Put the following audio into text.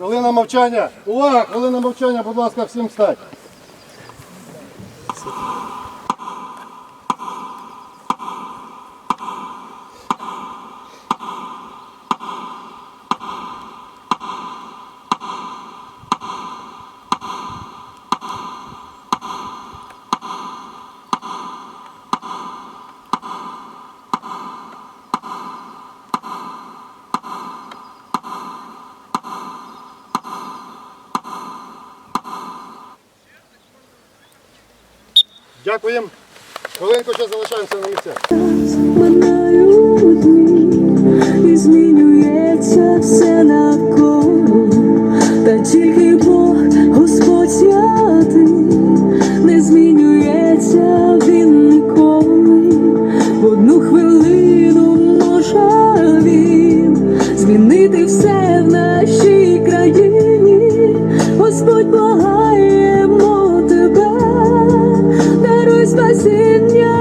Хвилина мовчання. Увага! Хвилина мовчання, будь ласка, всім встать. Дякуємо. Хвилинку ще залишаємося на місцях. І змінюється все навколо, та тільки Бог, Господь святий, не змінюється він ніколи. В одну хвилину може він змінити все в нашій країні. Господь благає. Christmas in your